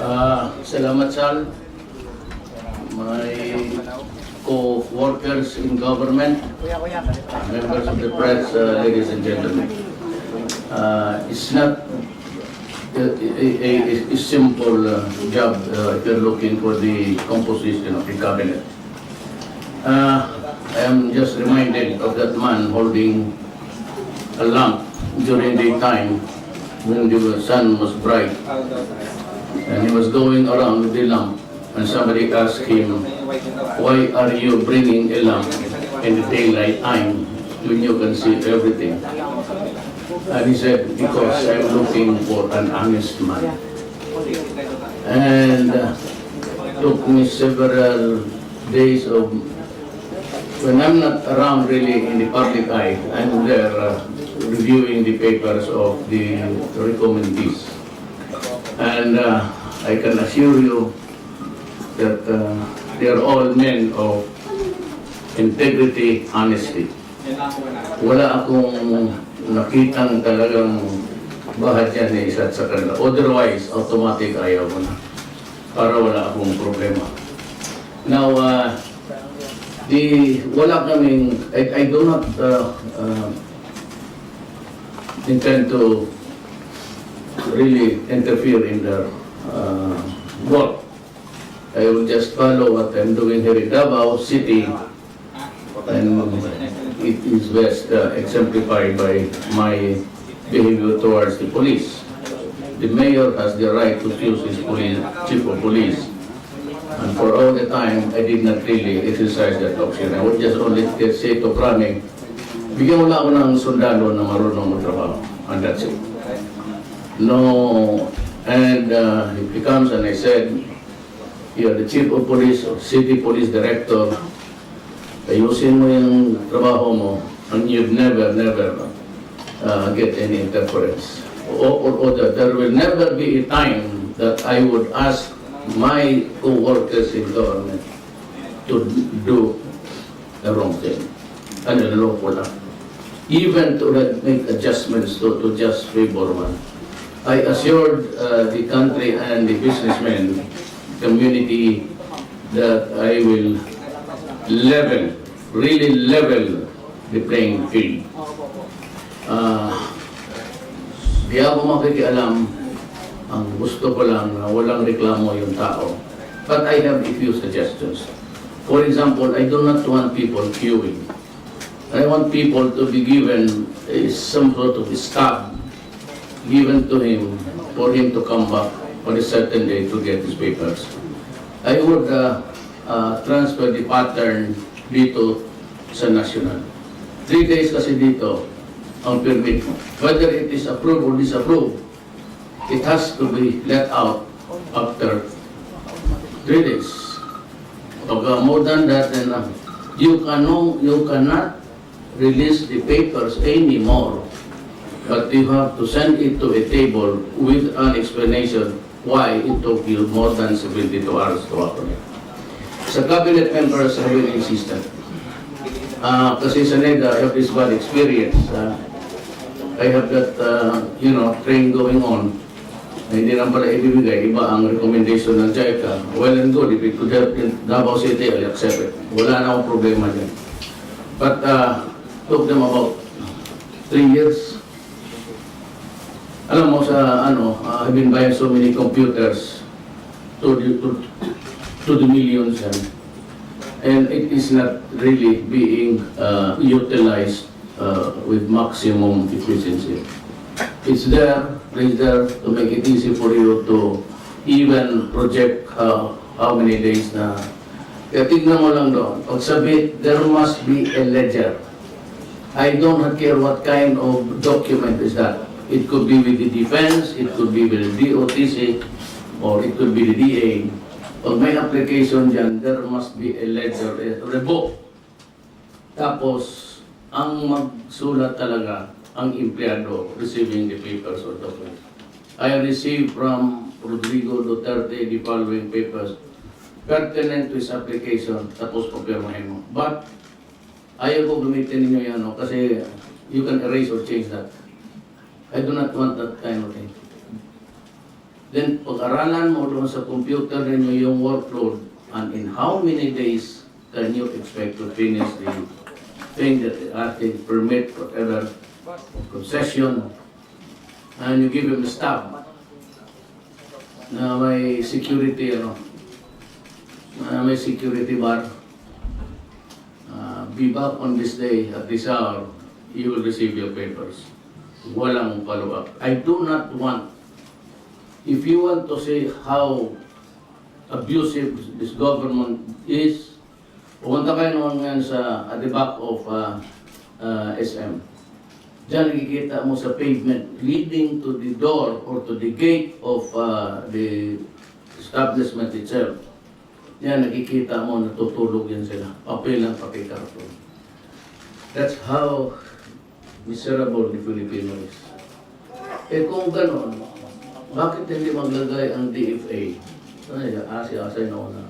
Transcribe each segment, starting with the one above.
Ah, salamat Sal. My co-workers in government, members of the press, uh, ladies and gentlemen. Uh, it's not a, a, a- a simple uh, job uh, if you're looking for the composition of the cabinet. Uh, I am just reminded of that man holding a lamp during the time when the sun was bright and he was going around with the lamp and somebody asked him, why are you bringing a lamp in the daylight time when you can see everything? And he said, because I'm looking for an honest man. And uh, took me several days of, when I'm not around really in the public eye, I'm there uh, reviewing the papers of the recommendees. And uh, I can assure you that uh, they are all men of integrity, honesty. Wala akong nakitang talagang bahadya ni isa't sa kanila. Otherwise, automatic ayaw mo na. Para wala akong problema. Now, uh, the, wala kaming, I, I do not uh, uh, intend to really interfere in their uh, work. I will just follow what I'm doing here in Davao City and it is best uh, exemplified by my behavior towards the police. The mayor has the right to choose his police, chief of police. And for all the time, I did not really exercise that option. I would just only say to Prame, bigyan mo lang ako ng sundalo na marunong magtrabaho. And that's it. No, and uh, it becomes, and I said, you're the chief of police or city police director, ayusin mo yung trabaho mo, and you'd never, never uh, get any interference. Or, or, or there will never be a time that I would ask my co-workers in government to do the wrong thing, and unlawful act. Even to make adjustments to, to just favor one. I assured uh, the country and the businessmen community that I will level, really level the playing field. Uh, di ako makikialam, ang gusto ko lang na walang reklamo yung tao. But I have a few suggestions. For example, I do not want people queuing. I want people to be given eh, some sort of stab given to him for him to come back on a certain day to get his papers. I would uh, uh, transfer the pattern dito sa national. Three days kasi dito ang permit mo. Whether it is approved or disapproved, it has to be let out after three days. Pag uh, more than that, then uh, you, cannot, you cannot release the papers anymore but you have to send it to a table with an explanation why it took you more than 72 hours to happen. Sa cabinet members, I will insist. Uh, kasi sa NEDA, I have this bad experience. Uh, I have that, uh, you know, train going on. Hindi lang pala ibibigay, iba ang recommendation ng JICA. Well and good, if it could help in Davao City, I'll accept it. Wala na akong problema dyan. But uh, took them about three years alam mo sa ano, uh, I've been buying so many computers to the, to, to the millions yan. And it is not really being uh, utilized uh, with maximum efficiency. It's there, it's there to make it easy for you to even project uh, how many days na. Kaya tignan mo lang doon, pag sabit, there must be a ledger. I don't care what kind of document is that. It could be with the defense, it could be with the DOTC, or it could be the DA. Pag may application dyan, there must be a ledger, a revoke. Tapos, ang magsulat talaga, ang empleyado receiving the papers or documents. I received from Rodrigo Duterte the following papers pertinent to his application, tapos papirmahin mo. But, ayaw ko gamitin ninyo yan, no? kasi you can erase or change that. I do not want that kind of thing. Then pag-aralan mo doon sa computer ninyo yung workload and in how many days can you expect to finish the thing that they asking permit, whatever, concession, and you give him the staff na may security, ano, na may security bar. Uh, be back on this day at this hour, you will receive your papers. Walang follow-up. I do not want, if you want to say how abusive this government is, pumunta kayo naman ngayon sa, at the back of uh, uh, SM. Diyan nakikita mo sa pavement leading to the door or to the gate of uh, the establishment itself. Yan, nakikita mo, natutulog yan sila. Papel lang pati karton. That's how miserable the Filipino is. Eh kung gano'n, bakit hindi maglagay ang DFA? Ay, asi-asay na una.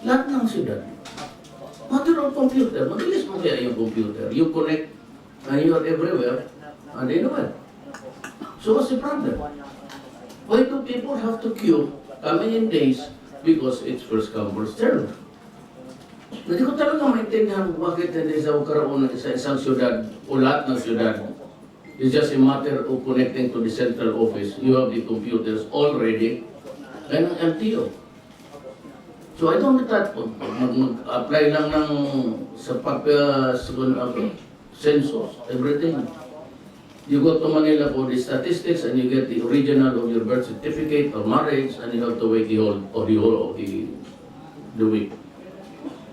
Lahat ng siyudad. Matter of computer, mabilis mo kaya yung computer. You connect and you are everywhere, and they know it. So what's the problem? Why do people have to queue coming in days because it's first come, first served? Hindi ko talaga maintindihan kung bakit hindi sa karoon isa isang syudad o lahat ng syudad. It's just a matter of connecting to the central office. You have the computers already and ang LTO. So I don't that. Mag- Mag-apply lang ng sa pag sa uh, census, everything. You go to Manila for the statistics and you get the original of your birth certificate or marriage and you have to wait the whole, or the whole of the, the week.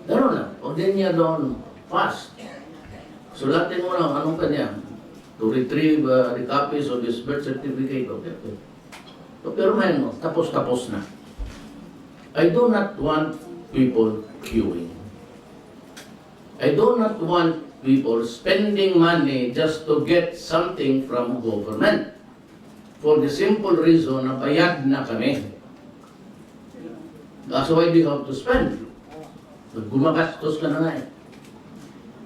Gano'n lang. O din niya doon fast. Sulatin mo lang anong kanya. To retrieve uh, the copies of his birth certificate. Okay, okay. So, pero man, tapos-tapos na. I do not want people queuing. I do not want people spending money just to get something from government. For the simple reason na bayad na kami. That's why we have to spend. Gumagastos ka na nga eh.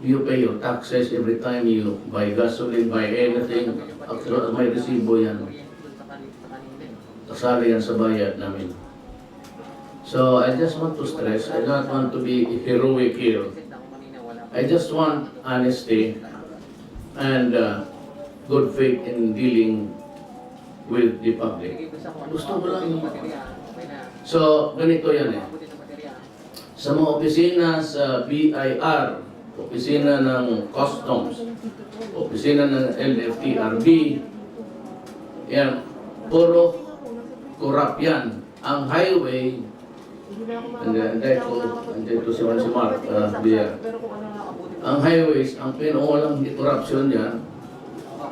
You pay your taxes every time you buy gasoline, buy anything. Actually, may resibo yan. Kasali yan sa bayad namin. So, I just want to stress, I don't want to be heroic here. I just want honesty and uh, good faith in dealing with the public. Gusto ko lang. So, ganito yan eh. Sa mga opisina sa BIR, opisina ng Customs, opisina ng LFTRB, yan, puro corrupt yan. Ang highway, hindi, ko, hindi ko si si Mark, uh, BIR. Ang highways, ang pinuulang corruption yan,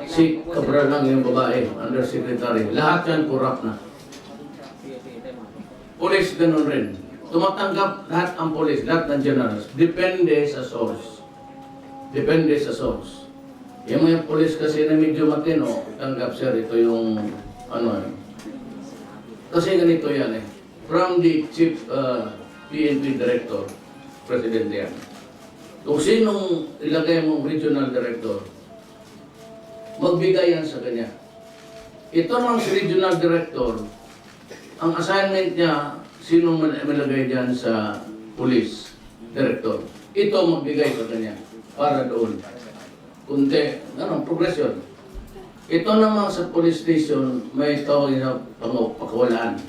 si Cabral lang yung babae, undersecretary. Lahat yan corrupt na. Police ganun rin. Tumatanggap lahat ang police, lahat ng generals. Depende sa source. Depende sa source. Yung mga police kasi na medyo matino, tanggap sir, ito yung ano eh. Kasi ganito yan eh. From the chief uh, PNP director, president yan. Kung sinong ilagay mong regional director, magbigay yan sa kanya. Ito ng regional director, ang assignment niya, sinong mal- malagay dyan sa police director. Ito magbigay sa kanya para doon. Kunti, ano, progression. Ito naman sa police station, may tawag na pangapakawalaan.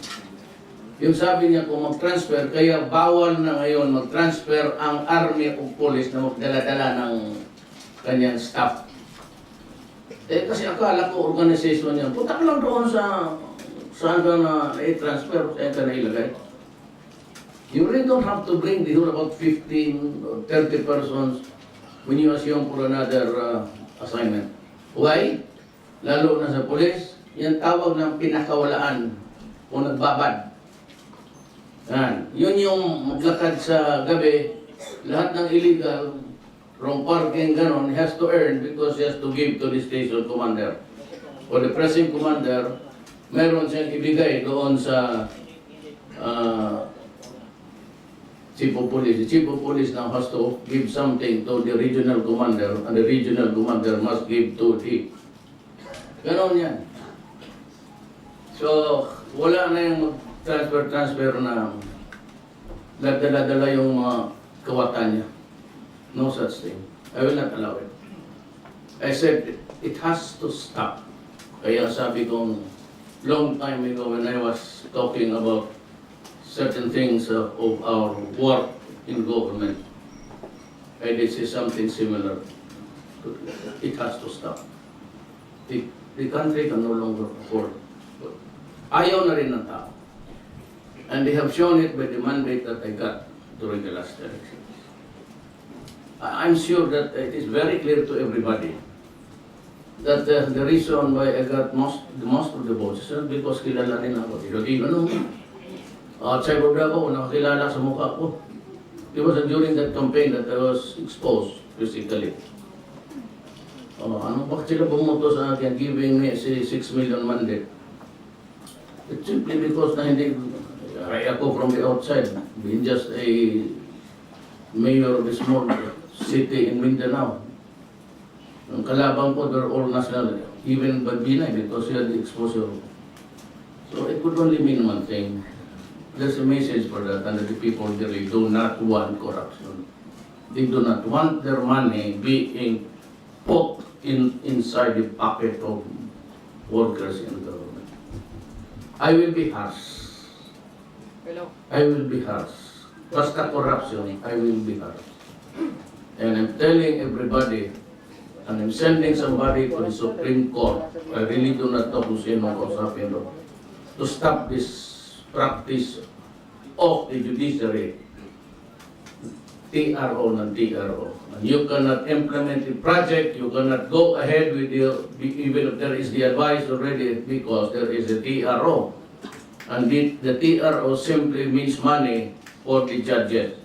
Yung sabi niya kung mag-transfer, kaya bawal na ngayon mag-transfer ang army o police na magdala-dala ng kanyang staff. Eh kasi akala ko organization niya, punta ka lang doon sa saan ka na i-transfer, saan ka na ilagay. You really don't have to bring the whole about 15 or 30 persons when you assume for another uh, assignment. Why? Lalo na sa police, yan tawag ng pinakawalaan o nagbabad. Yan. Yun yung maglakad sa gabi, lahat ng illegal, wrong parking, ganon, has to earn because he has to give to the station commander. O the pressing commander, meron siyang ibigay doon sa uh, chief police. The chief police now has to give something to the regional commander and the regional commander must give to the... Ganon yan. So, wala na yung transfer-transfer na dala-dala yung mga kawatan niya. No such thing. I will not allow it. I said, it has to stop. Kaya sabi kong, long time ago when I was talking about certain things uh, of our work in government, I did say something similar. It has to stop. The, the country can no longer afford. Ayaw na rin ng. And they have shown it by the mandate that I got during the last elections. I- I'm sure that it is very clear to everybody that uh, the reason why I got most, most of the votes is because kilala rin ako. Tilo-tilo nung sa Ibabra ko, nakakilala sa mukha ko. It was during that campaign that I was exposed physically. Oh, ano bakit sila bumoto sa akin giving me si 6 million mandate? It's simply because na hindi ay ako from the outside, being just a mayor of a small city in Mindanao. Ang kalaban ko, they're all national, even Babinay, because he had exposure. So it could only mean one thing. There's a message for that, and the people really do not want corruption. They do not want their money being put in inside the pocket of workers in government. I will be harsh. Hello. I will be harsh. Basta corruption, I will be harsh. And I'm telling everybody, and I'm sending somebody to the Supreme Court, I really do not know kung sino kausapin to stop this practice of the judiciary, TRO ng TRO. You cannot implement the project, you cannot go ahead with the, even if there is the advice already, because there is a TRO. And the, the TRO simply means money for the judges.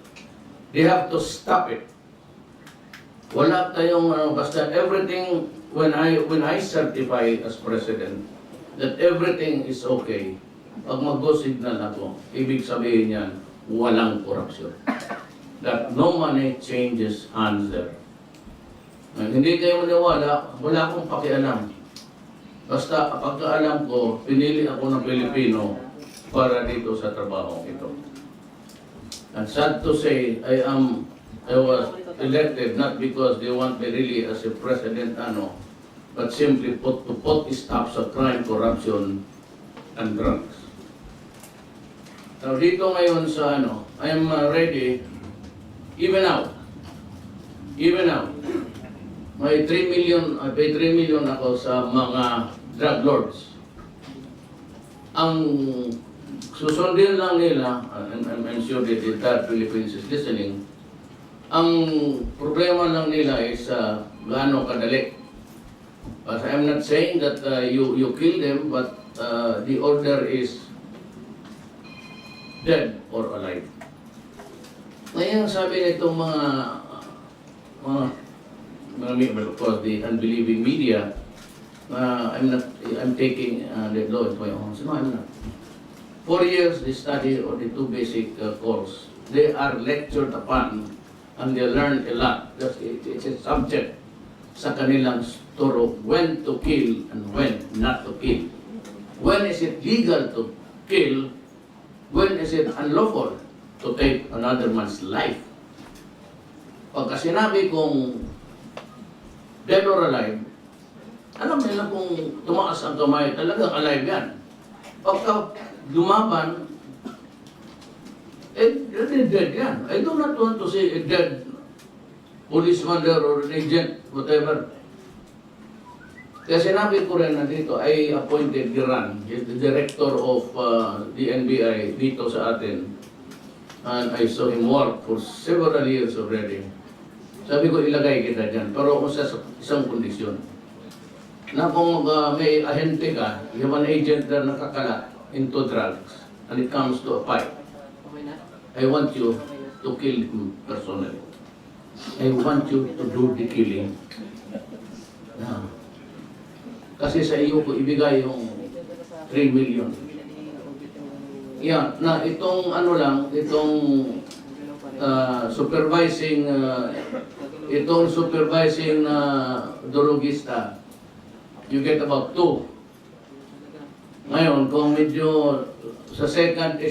They have to stop it. Wala tayong ano, basta everything, when I, when I certify as president, that everything is okay, pag mag-go signal ako, ibig sabihin yan, walang korupsyon. That no money changes hands there. And hindi kayo maniwala, wala akong pakialam. Basta pagkaalam ko, pinili ako ng Pilipino para dito sa trabaho ito. And sad to say, I am, I was elected not because they want me really as a president, ano, but simply put, to put a stop sa crime, corruption, and drugs. Now dito ngayon sa ano, I am uh, ready, even out, even out. May 3 million, uh, may 3 million ako sa mga drug lords. Ang susundin lang nila, and I'm sure that the entire Philippines is listening, ang problema lang nila is uh, gaano kadali. But I'm not saying that uh, you, you kill them, but uh, the order is dead or alive. Ngayon sabi nitong mga mga mga of course the unbelieving media uh, I'm not I'm taking uh, the law into my own hands. No, I'm not. Four years they study or the two basic uh, course. They are lectured upon and they learn a lot. That's it, it's a subject sa kanilang turo when to kill and when not to kill. When is it legal to kill? When is it unlawful to take another man's life? Pagka sinabi kong dead or alive, alam nila kung tumaas ang kamay, talagang alive yan. Pagka lumaban, eh, dead yan. I do not want to say dead policeman there or an agent, whatever. Kaya sinabi ko rin na dito, I appointed Giran, the director of uh, the NBI dito sa atin. And I saw him work for several years already. Sabi ko, ilagay kita dyan, pero kung sa isang kondisyon. Na kung uh, may ahente ka, you have an agent na nakakalat into drugs, and it comes to a fight? I want you to kill him personally. I want you to do the killing. Yeah. Kasi sa iyo ko ibigay yung 3 million. Yeah, na itong ano lang, itong uh, supervising, uh, itong supervising na drugista, you get about 2. Ngayon, kung medyo sa second